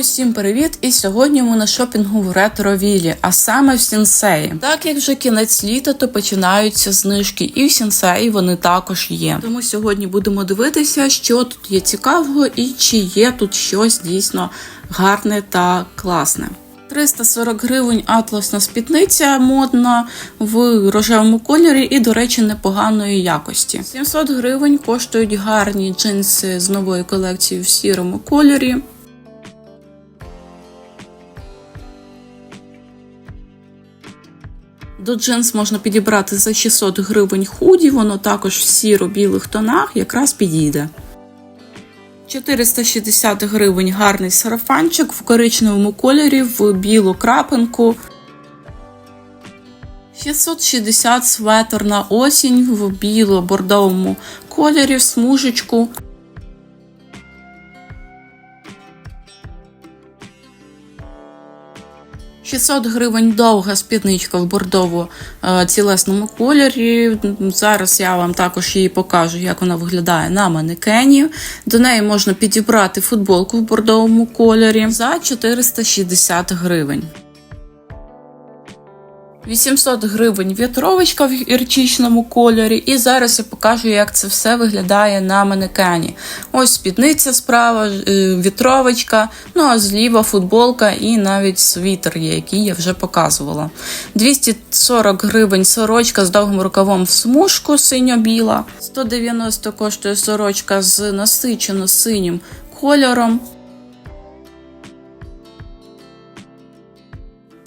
Усім привіт! І сьогодні ми на шопінгу в ретро-вілі, а саме в Сінсеї. Так як вже кінець літа, то починаються знижки, і в Сінсеї вони також є. Тому сьогодні будемо дивитися, що тут є цікавого і чи є тут щось дійсно гарне та класне. 340 гривень атласна спідниця модна в рожевому кольорі і, до речі, непоганої якості. 700 гривень коштують гарні джинси з нової колекції в сірому кольорі. До джинс можна підібрати за 600 гривень худі, воно також в сіро-білих тонах якраз підійде. 460 гривень гарний сарафанчик в коричневому кольорі в білу крапинку. 660 светр на осінь в біло-бордовому кольорі в смужечку. – 600 гривень довга спідничка в бордово-цілесному кольорі. Зараз я вам також її покажу, як вона виглядає на манекені. До неї можна підібрати футболку в бордовому кольорі за 460 гривень. 800 гривень вітровочка в гірчичному кольорі, і зараз я покажу, як це все виглядає на манекені. Ось спідниця справа, е, вітровочка, ну а зліва футболка і навіть світер є, який я вже показувала. 240 гривень сорочка з довгим рукавом в смужку синьо-біла. 190 коштує сорочка з насичено синім кольором.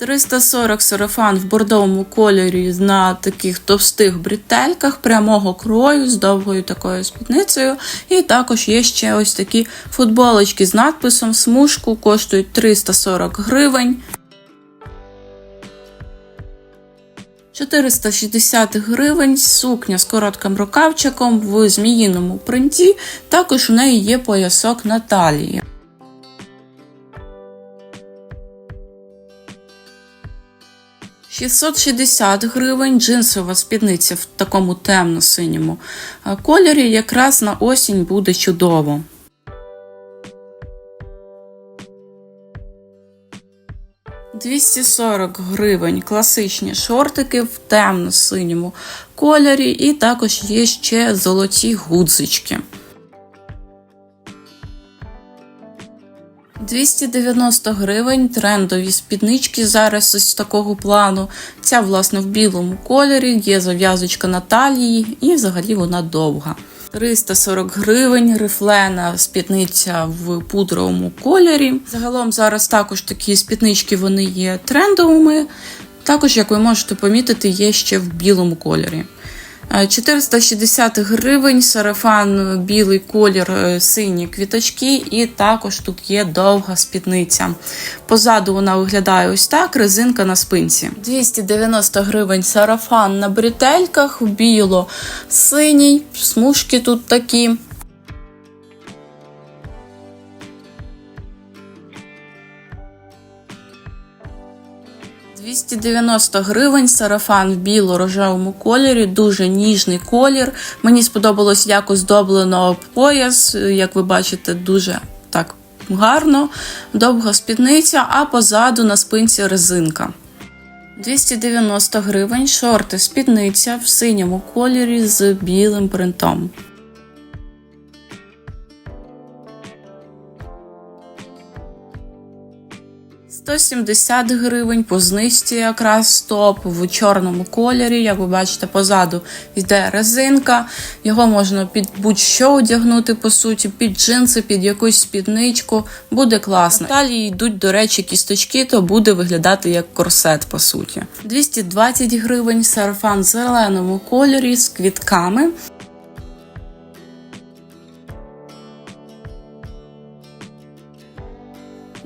340 сарафан в бордовому кольорі на таких товстих бретельках прямого крою з довгою такою спідницею. І також є ще ось такі футболочки з надписом смужку, коштують 340 гривень. 460 гривень сукня з коротким рукавчиком в зміїному принті. Також у неї є поясок на талії. 660 гривень джинсова спідниця в такому темно-синьому кольорі якраз на осінь буде чудово. Двісті сорок гривень класичні шортики в темно-синьому кольорі, і також є ще золоті гудзички. 290 гривень трендові спіднички зараз ось такого плану. Ця, власне, в білому кольорі, є зав'язочка на талії і взагалі вона довга. 340 гривень, рифлена спідниця в пудровому кольорі. Загалом зараз також такі спіднички вони є трендовими. Також, як ви можете помітити, є ще в білому кольорі. 460 гривень, сарафан, білий колір, е, сині квіточки, і також тут є довга спідниця. Позаду вона виглядає ось так: резинка на спинці. 290 гривень сарафан на бретельках, біло-синій, смужки тут такі. 290 гривень, сарафан в біло-рожевому кольорі, дуже ніжний колір. Мені сподобалось як оздоблено пояс, як ви бачите, дуже так гарно, довга спідниця, а позаду на спинці резинка. 290 гривень, шорти, спідниця в синьому кольорі з білим принтом. 170 гривень, по знижці якраз топ в чорному кольорі. Як ви бачите, позаду йде резинка. Його можна під будь-що одягнути, по суті, під джинси, під якусь спідничку. Буде класно. Далі йдуть, до речі, кісточки, то буде виглядати як корсет, по суті. 220 гривень, сарафан в зеленому кольорі з квітками.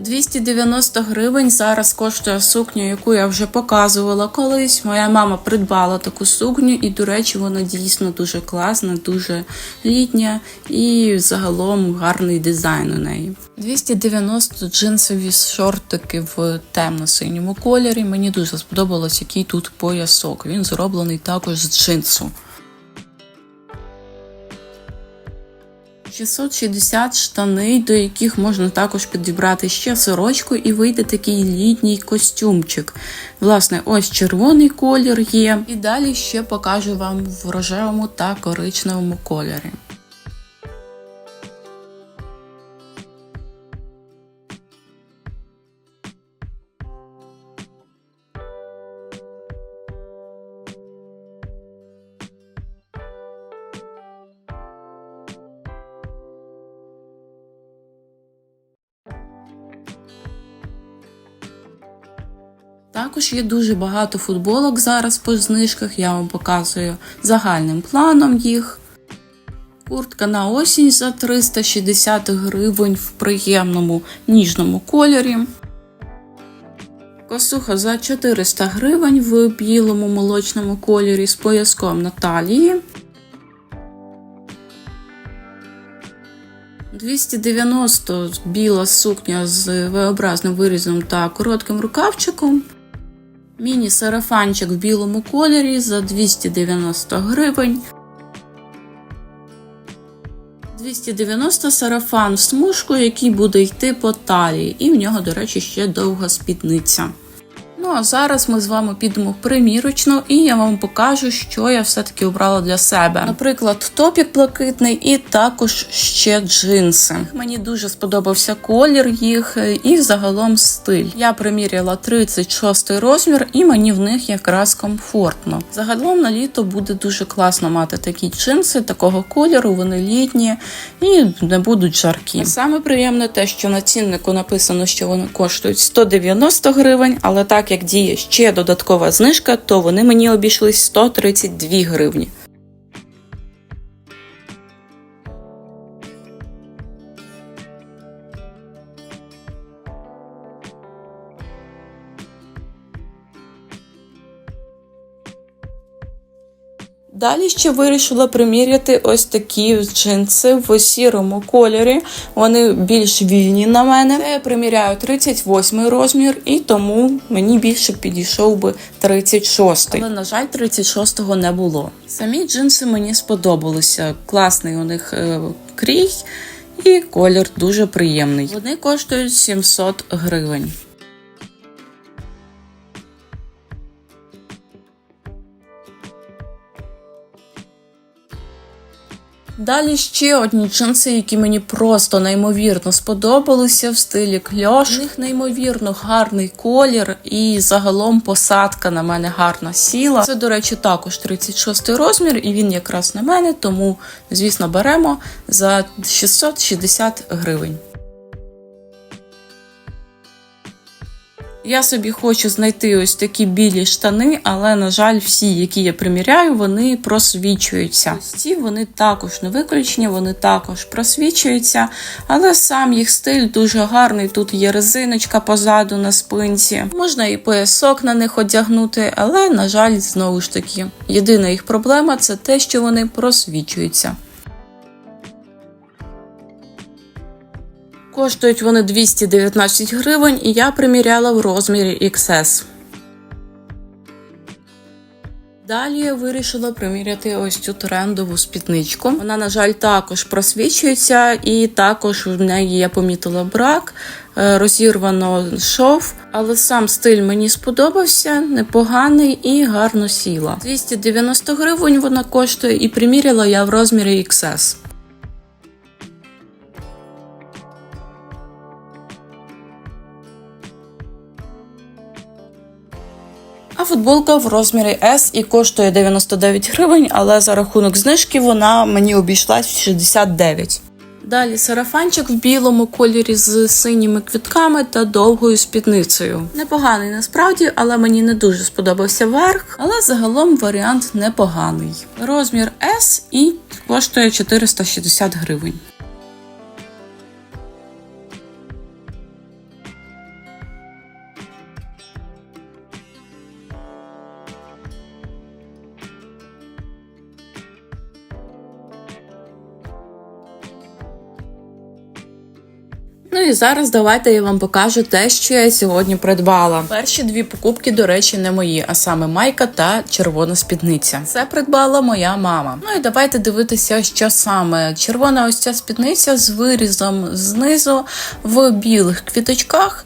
290 гривень зараз коштує сукня, яку я вже показувала колись. Моя мама придбала таку сукню, і, до речі, вона дійсно дуже класна, дуже літня і загалом гарний дизайн у неї. 290 джинсові шортики в темно-синьому кольорі. Мені дуже сподобалось, який тут поясок. Він зроблений також з джинсу. 660 штани, до яких можна також підібрати ще сорочку, і вийде такий літній костюмчик. Власне, ось червоний колір є. І далі ще покажу вам в рожевому та коричневому кольорі. Також є дуже багато футболок зараз по знижках. Я вам показую загальним планом їх. Куртка на осінь за 360 гривень в приємному ніжному кольорі. Косуха за 400 гривень в білому молочному кольорі з пояском на талії. 290 біла сукня з V-образним вирізом та коротким рукавчиком. Міні-сарафанчик в білому кольорі за 290 гривень. 290 сарафан в смужку, який буде йти по талії. І в нього, до речі, ще довга спідниця. Ну а зараз ми з вами підемо в примірочну, і я вам покажу, що я все-таки обрала для себе. Наприклад, топік блакитний і також ще джинси. Мені дуже сподобався колір їх і загалом стиль. Я приміряла 36 розмір, і мені в них якраз комфортно. Загалом на літо буде дуже класно мати такі джинси такого кольору, вони літні і не будуть жаркі. Саме приємне те, що на ціннику написано, що вони коштують 190 гривень, але так як діє ще додаткова знижка, то вони мені обійшлись 132 гривні. Далі ще вирішила приміряти ось такі джинси в сірому кольорі. Вони більш вільні на мене. Я приміряю 38 розмір, і тому мені більше підійшов би 36. Але, на жаль, 36-го не було. Самі джинси мені сподобалися. Класний у них е, крій і колір дуже приємний. Вони коштують 700 гривень. Далі ще одні джинси, які мені просто неймовірно сподобалися в стилі кльош. У них неймовірно гарний колір і загалом посадка на мене гарна сіла. Це, до речі, також 36 розмір, і він якраз на мене, тому, звісно, беремо за 660 гривень. Я собі хочу знайти ось такі білі штани, але, на жаль, всі, які я приміряю, вони просвічуються. Ці вони також не виключені, вони також просвічуються, але сам їх стиль дуже гарний. Тут є резиночка позаду на спинці. Можна і поясок на них одягнути, але, на жаль, знову ж таки, єдина їх проблема це те, що вони просвічуються. Коштують вони 219 гривень, і я приміряла в розмірі XS. Далі я вирішила приміряти ось цю трендову спідничку. Вона, на жаль, також просвічується, і також в неї я помітила брак, е, розірвано шов, але сам стиль мені сподобався, непоганий і гарно сіла. 290 гривень вона коштує, і приміряла я в розмірі XS. Футболка в розмірі S і коштує 99 гривень, але за рахунок знижки вона мені обійшлась в 69. Далі сарафанчик в білому кольорі з синіми квітками та довгою спідницею. Непоганий насправді, але мені не дуже сподобався верх. Але загалом варіант непоганий. Розмір S і коштує 460 гривень. Ну і зараз давайте я вам покажу те, що я сьогодні придбала. Перші дві покупки, до речі, не мої, а саме майка та червона спідниця. Це придбала моя мама. Ну і давайте дивитися, що саме червона ось ця спідниця з вирізом знизу в білих квіточках.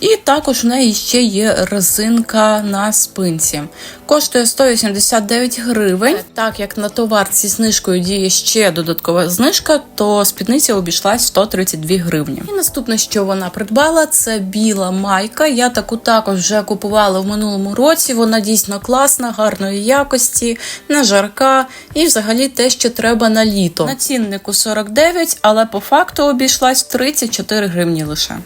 І також в неї ще є резинка на спинці. Коштує 189 гривень. Так як на товар зі знижкою діє ще додаткова знижка, то спідниця обійшлась 132 гривні. І наступне, що вона придбала, це біла майка. Я таку також вже купувала в минулому році. Вона дійсно класна, гарної якості, не жарка і взагалі те, що треба на літо. На ціннику 49, але по факту обійшлась 34 гривні лише.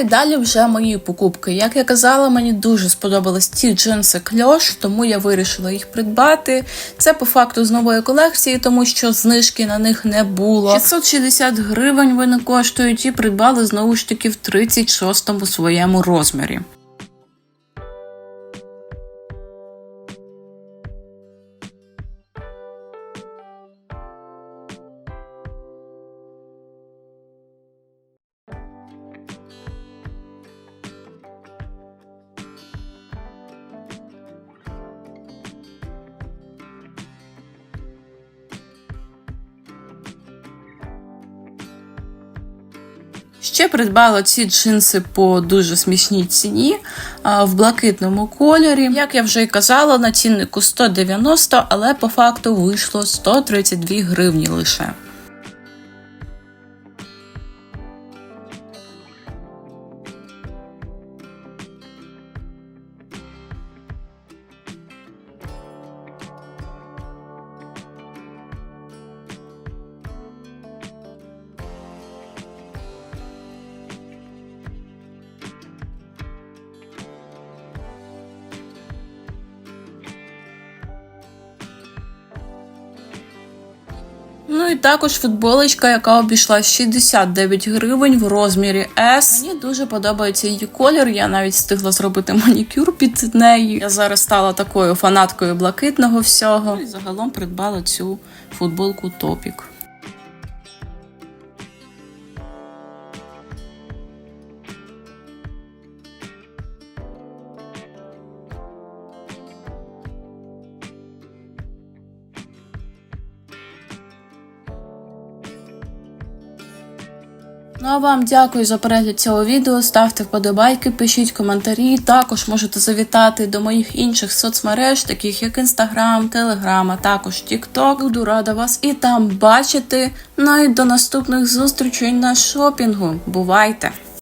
І далі вже мої покупки. Як я казала, мені дуже сподобались ці джинси кльош, тому я вирішила їх придбати. Це по факту з нової колекції, тому що знижки на них не було. 660 гривень вони коштують і придбали знову ж таки в 36-му своєму розмірі. Ще придбала ці джинси по дуже смішній ціні в блакитному кольорі. Як я вже й казала, на ціннику 190, але по факту вийшло 132 гривні лише. І також футболочка, яка обійшла 69 гривень в розмірі S. Мені дуже подобається її колір. Я навіть встигла зробити манікюр під неї. Я зараз стала такою фанаткою блакитного всього. Ну, І загалом придбала цю футболку Топік. Ну а вам дякую за перегляд цього відео. Ставте вподобайки, пишіть коментарі. Також можете завітати до моїх інших соцмереж, таких як Інстаграм, Телеграм, а також Тікток. Буду рада вас і там бачити. Ну і до наступних зустрічей на шопінгу. Бувайте!